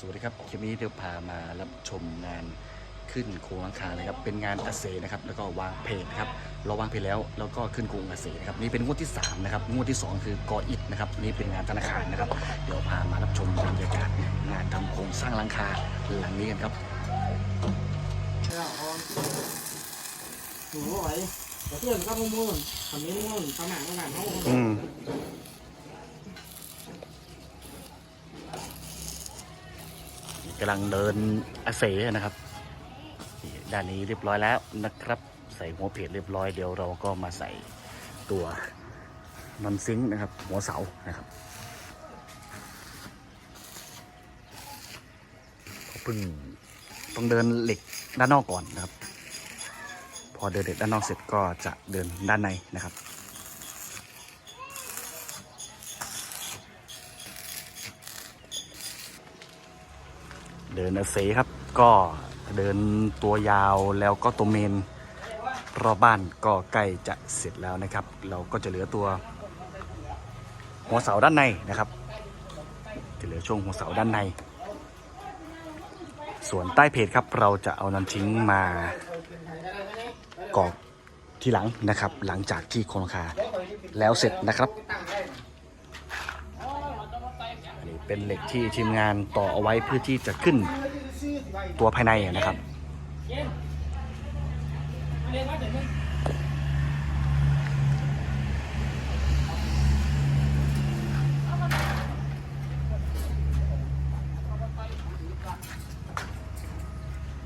สวัสดีครับคลิปนี้เดี๋ยวพามารับชมงานขึ้นโครงหลังคานะครับ เป็นงานเกษตรนะครับ แล้วก็วางเพจนะครับ เราวางเพจแล้วแล้วก็ขึ้นโครงเกษตรนะครับ นี่เป็นงวดที่3นะครับ งวดที่ 2 คือกออิฐนะครับ นี่เป็นงานธนาคารนะครับ เดี๋ยวพามารับชมบรรยากาศงานทำโครงสร้างหลังคาหลังนี้กันครับหนูไหวเพื่อนก็มุ่งมุ่งทำนี้มุ่งประมาณประมาณเขา อืม กำลังเดินอาเสนะครับด้านนี้เรียบร้อยแล้วนะครับ ใส่หัวเพจเรียบร้อยเดี๋ยวเราก็มาใส่ตัวนอนซิงค์นะครับ หัวเสานะครับเขาเพิ่งต้องเดินเหล็กด้านนอกก่อนนะครับ พอเดินเหล็กด้านนอกเสร็จก็จะเดินด้านในนะครับ เดินอาเซครับ ก็เดินตัวยาวแล้วก็ตัวเมนรอบบ้านก็ใกล้จะเสร็จแล้วนะครับ เราก็จะเหลือตัว หัวเสาด้านในนะครับ จะเหลือช่วงหัวเสาด้านใน ส่วนใต้เพจครับเราจะเอานันทิ้งมากรอกที่หลังนะครับ หลังจากที่โครงคาแล้วเสร็จนะครับ อันนี้ เป็นเหล็กที่ทีมงานต่อเอาไว้เพื่อที่จะขึ้นตัวภายในนะครับ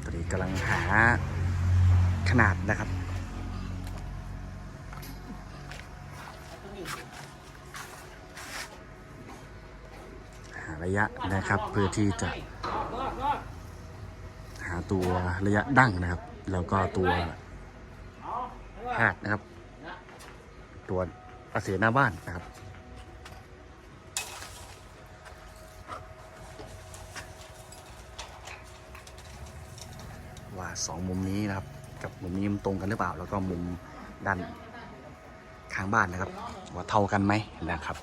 ตอนนี้กำลังหาขนาดนะครับ ระยะนะครับ เพื่อที่จะหาตัวระยะดั้งนะครับ แล้วก็ตัวหาดนะครับ ตัวอาเสียหน้าบ้านนะครับว่าสองมุมนี้นะครับ กับมุมนี้มันตรงกันหรือเปล่า แล้วก็มุมด้านข้างบ้านนะครับ ว่าเท่ากันไหมนะครับ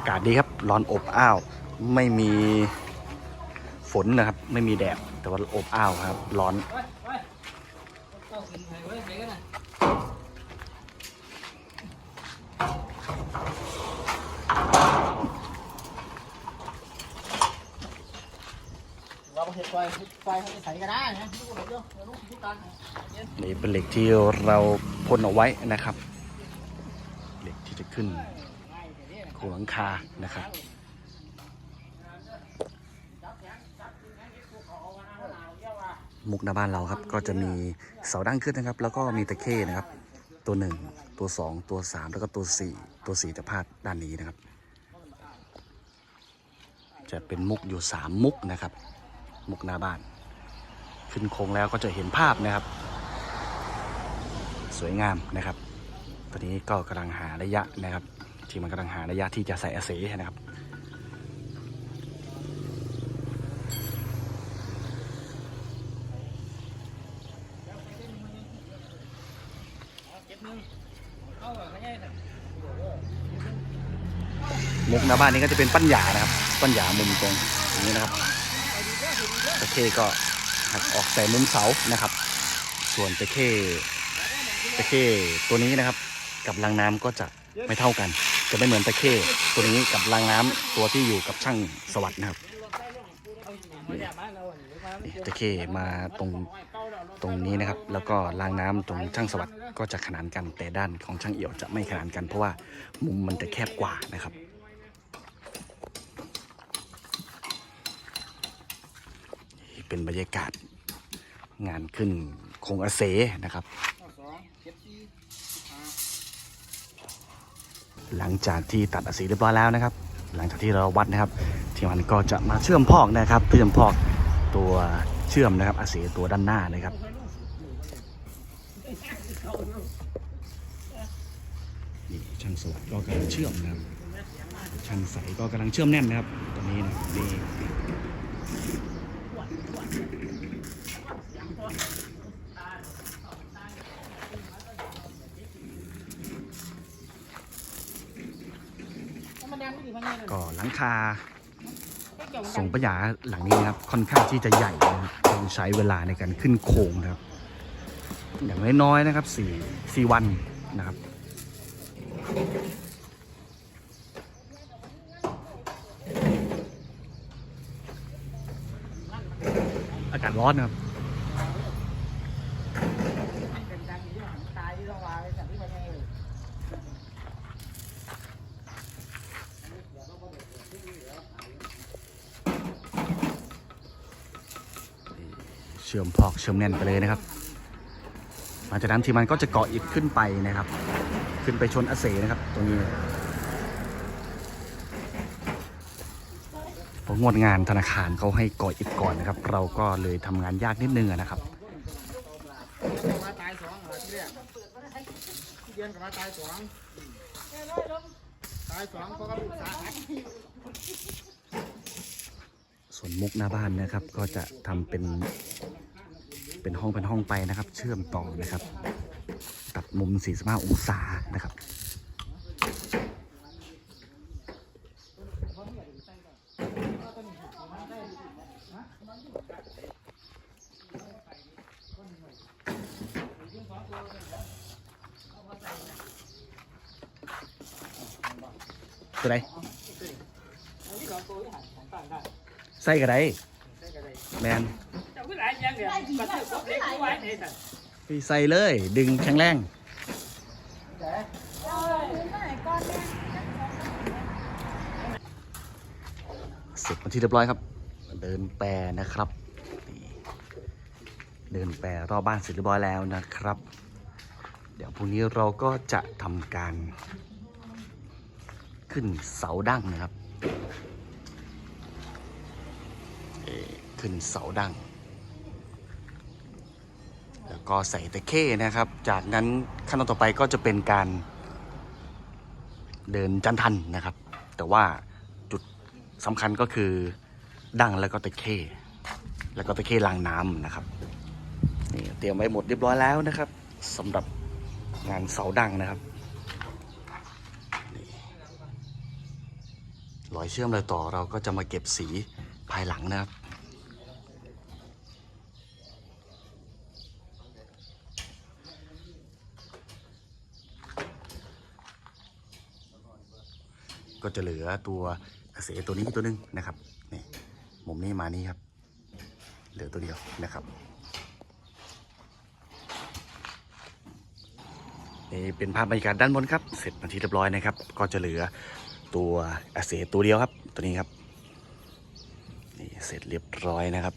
ากาศดีครับ ร้อนอบอ้าว ไม่มีฝนนะครับ ไม่มีแดด แต่ว่าอบอ้าวครับ ร้อนเราเห็ดไฟไฟเขาจะใส่ก็ได้นะลูกเดี๋ยวเดี๋ยวลูกพิการนี่เป็นเหล็กที่เราพ่นเอาไว้นะครับ เหล็กที่จะขึ้น โครงหลังคานะครับมุกหน้าบ้านเราครับก็จะมีเสาดั้งขึ้นนะครับ แล้วก็มีตะเข้นะครับ ตัวหนึ่งตัวสองตัวสามแล้วก็ตัวสี่ตัวสี่จะพาดด้านนี้นะครับ จะเป็นมุกอยู่สามมุกนะครับ มุกหน้าบ้าน ขึ้นโครงแล้วก็จะเห็นภาพนะครับ สวยงามนะครับ ตอนนี้ก็กำลังหาระยะนะครับ ที่มันกำลังหาระยะที่จะใส่อาเสนะครับมุกหน้าบ้านนี้ก็จะเป็นปั้นหยานะครับ ปั้นหยามุมตรงอย่างนี้นะครับตะเข้ก็หักออกใส่มุมเสานะครับ ส่วนตะเข้ตะเข้ตัวนี้นะครับ กับรางน้ำก็จะไม่เท่ากัน จะไม่เหมือนตะเข้ตัวนี้กับรางน้ำตัวที่อยู่กับช่างสวัสดนะครับนี่ตะเข้มาตรงตรงนี้นะครับ แล้วก็รางน้ำตรงช่างสวัสดก็จะขนานกันแต่ด้านของช่างเอี่ยวจะไม่ขนานกัน เพราะว่ามุมมันจะแคบกว่านะครับเป็นบรรยากาศงานขึ้นคงอาเสนะครับ สองเจ็ดสี่ หลังจากที่ตัดอสีเรียบร้อยแล้วนะครับ หลังจากที่เราวัดนะครับทีมงานก็จะมาเชื่อมพอกนะครับเชื่อมพอกตัวเชื่อมนะครับอาเสตัวด้านหน้านะครับนี่ช่างสวัสดิ์ก็กำลังเชื่อมนะครับช่างใสก็กำลังเชื่อมแน่นนะครับตอนนี้นะนี่ มันแดงไม่ดีพันเนี่ย ก็หลังคาส่งปัญญาหลังนี้นะครับค่อนข้างที่จะใหญ่นะครับต้องใช้เวลาในการขึ้นโครงนะครับ อย่างน้อยๆนะครับสี่สี่วันนะครับอากาศร้อนนะครับ เป็นดังอยู่หันตายที่ต้องวางไว้สัตว์ที่มันยังอยู่ เชื่อมพอกเชื่อมแน่นไปเลยนะครับหลังจากนั้นทีมันก็จะเกาะอิฐขึ้นไปนะครับ ขึ้นไปชนอเสนะครับตรงนี้เพราะงวดงานธนาคารเขาให้เกาะอิฐก่อนนะครับ เราก็เลยทำงานยากนิดนึงนะครับตายสองเหรอที่แรกที่เดือนกับมาตายสองตายสองเพราะว่าปรึกษา ส่วนมุกหน้าบ้านนะครับ ก็จะทำเป็นเป็นห้องเป็นห้องไปนะครับ เชื่อมต่อนะครับ ตัดมุม 45 องศานะครับตัวไหน ใส่กระไดแมนพี่ใส่เลย ดึงแข็งแรงเสร็จมาที่เรียบร้อยครับ เดินแปรนะครับ เดินแปรรอบบ้านเสร็จเรียบร้อยแล้วนะครับ เดี๋ยวพรุ่งนี้เราก็จะทำการ ขึ้นเสาดั้งนะครับเอ่อ ขึ้นเสาดัง แล้วก็ใส่ตะเข้นะครับ จากนั้นขั้นตอนต่อไปก็จะเป็นการเดินจันทันนะครับ แต่ว่าจุดสำคัญก็คือดังแล้วก็ตะเข้แล้วก็ตะเข้ล้างน้ำนะครับนี่เตรียมไว้หมดเรียบร้อยแล้วนะครับสำหรับงานเสาดังนะครับนี่รอยเชื่อมรอยต่อเราก็จะมาเก็บสีภายหลังนะครับ ก็จะเหลือตัวเสตัวนี้ตัวหนึงนะครับนี่มุมนี้มานี้ครับ เหลือตัวเดียวนะครับนี่เป็นภาพบรรยากาศด้านบนครับ เสร็จมาที่เรียบร้อยนะครับ ก็จะเหลือตัวเสตัวเดียวครับ ตัวนี้ครับนี่เสร็จเรียบร้อยนะครับ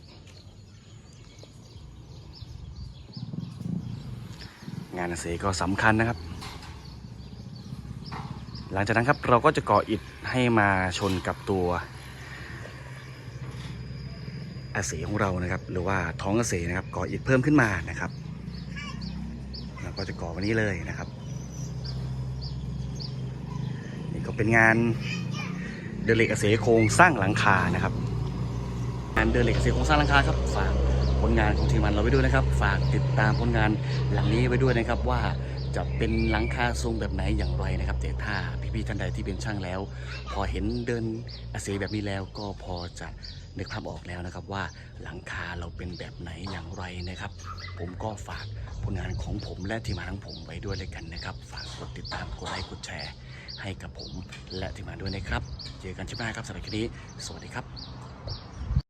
งานเสก็สำคัญนะครับ หลังจากนั้นครับเราก็จะก่ออิฐให้มาชนกับตัวอาเสของเรานะครับ หรือว่าท้องอาเสนะครับ ก่ออิฐเพิ่มขึ้นมานะครับเราก็จะก่อวันนี้เลยนะครับนี่ก็เป็นงานเดินเหล็กอาเสโครงสร้างหลังคานะครับงานเดินเหล็กอาเสโครงสร้างหลังคาครับฝากผลงานของทีมงานเราไว้ด้วยนะครับ ฝากติดตามผลงานหลังนี้ไว้ด้วยนะครับว่า จะเป็นหลังคาทรงแบบไหนอย่างไรนะครับ แต่ถ้าพี่ๆท่านใดที่เป็นช่างแล้ว พอเห็นเดินอาเสแบบนี้แล้วก็พอจะนึกภาพออกแล้วนะครับว่าหลังคาเราเป็นแบบไหนอย่างไรนะครับ ผมก็ฝากผลงานของผมและทีมงานของผมไว้ด้วยเลยกันนะครับ ฝากกดติดตามกดไลค์กดแชร์ ให้กับผมและทีมงานด้วยนะครับ เจอกันชิปหน้าครับสำหรับคลิปนี้ สวัสดีครับ